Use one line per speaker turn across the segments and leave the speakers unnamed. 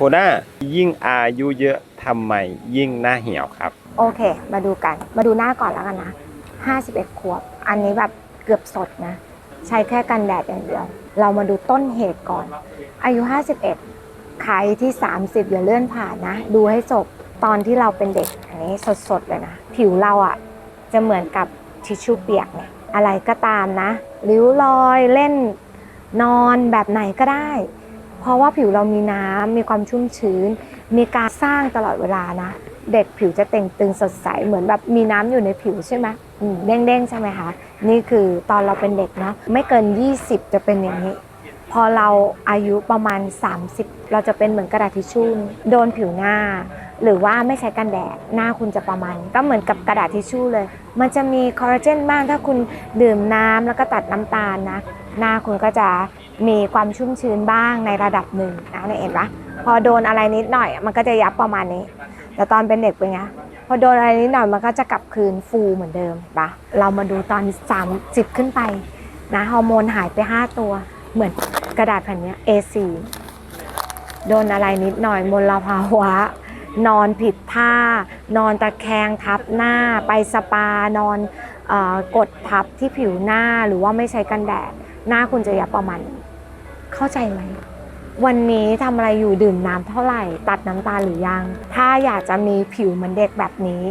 โคด้ายิ่งอายุเยอะทำไมยิ่งหน้าเหี่ยวครับ
โอเค มาดูกัน มาดูหน้าก่อนแล้วกันนะ51ขวบ อันนี้แบบเกือบสดนะ ใช้แค่กันแดดอย่างเดียว เรามาดูต้นเหตุก่อน อายุ 51 ใครที่ 30 อย่าเลื่อนผ่านนะ ดูให้จบตอนที่เราเป็นเด็ก อันนี้สดๆเลยนะ ผิวเราอะ่ะ จะเหมือนกับทิชชู่เปียกเนี่ย อะไรก็ตามนะ ริ้วรอยเล่นนอนแบบไหนก็ได้ ราะว่าผิวเรามีน้ำมีความชุ่มชื้น มีการสร้างตลอดเวลานะ เด็กผิวจะเต่งตึงสดใสเหมือนแบบมีน้ำอยู่ในผิวใช่ไหมอืมเด้งๆใช่ไหมคะนี่คือตอนเราเป็นเด็กเนาะไม่เกิน 20 จะเป็นอย่างนี้ พอเราอายุประมาณ 30 เราจะเป็นเหมือนกระดาษทิชชู่โดนผิวหน้า หรือว่าไม่ใช้กันแดดหน้าคุณจะประมาณ ก็เหมือนกับกระดาษทิชชู่เลย มันจะมีคอลลาเจนบ้างถ้าคุณดื่มน้ำแล้วก็ตัดน้ำตาลนะหน้าคุณก็จะ มีความชุ่มชื้นบ้างในระดับหนึ่งนะเนี่ยเห็นปะพอโดนอะไรนิดหน่อยมันก็จะยับประมาณนี้ แต่ตอนเป็นเด็กเป็นไงพอโดนอะไรนิดหน่อยมันก็จะกลับคืนฟูเหมือนเดิมปะเรามาดูตอน 30 ขึ้นไปนะฮอร์โมนหายไป 5 ตัวเหมือนกระดาษแผ่นนี้ A4 โดนอะไรนิดหน่อยมลภาวะ นอนผิดท่า นอนตะแคงทับหน้า ไปสปานอนอกดทับที่ผิวหน้าหรือว่าไม่ใช้กันแดด หน้าคุณจะยับประมาณนี้ เข้าใจไหม วันนี้ทำอะไรอยู่ดื่มน้ำเท่าไหร่ ตัดน้ำตาหรือยัง ถ้าอยากจะมีผิวเหมือนเด็กแบบนี้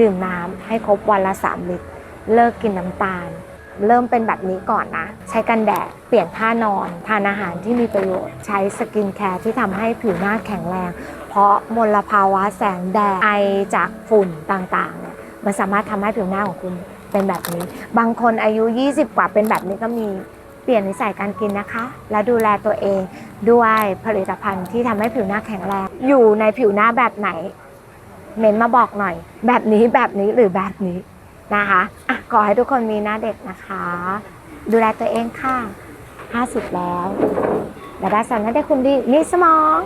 ดื่มน้ำให้ครบวันละ 3 ลิตร เลิกกินน้ำตาล เริ่มเป็นแบบนี้ก่อนนะ ใช้กันแดด เปลี่ยนท่านอน ทานอาหารที่มีประโยชน์ ใช้สกินแคร์ที่ทำให้ผิวหน้าแข็งแรง เพราะมลภาวะแสงแดดไอจากฝุ่นต่างๆเนี่ยมันสามารถทำให้ผิวหน้าของคุณเป็นแบบนี้ บางคนอายุ 20 กว่าเป็นแบบนี้ก็มี เปลี่ยนนิสัยการกินนะคะ และดูแลตัวเองด้วยผลิตภัณฑ์ที่ทำให้ผิวหน้าแข็งแรง อยู่ในผิวหน้าแบบไหน เมนมาบอกหน่อย แบบนี้แบบนี้หรือแบบนี้นะคะอะขอให้ทุกคนมีหน้าเด็กนะคะ ดูแลตัวเองค่ะ 50 แล้วและได้สันนะได้คุณดีมีสมอง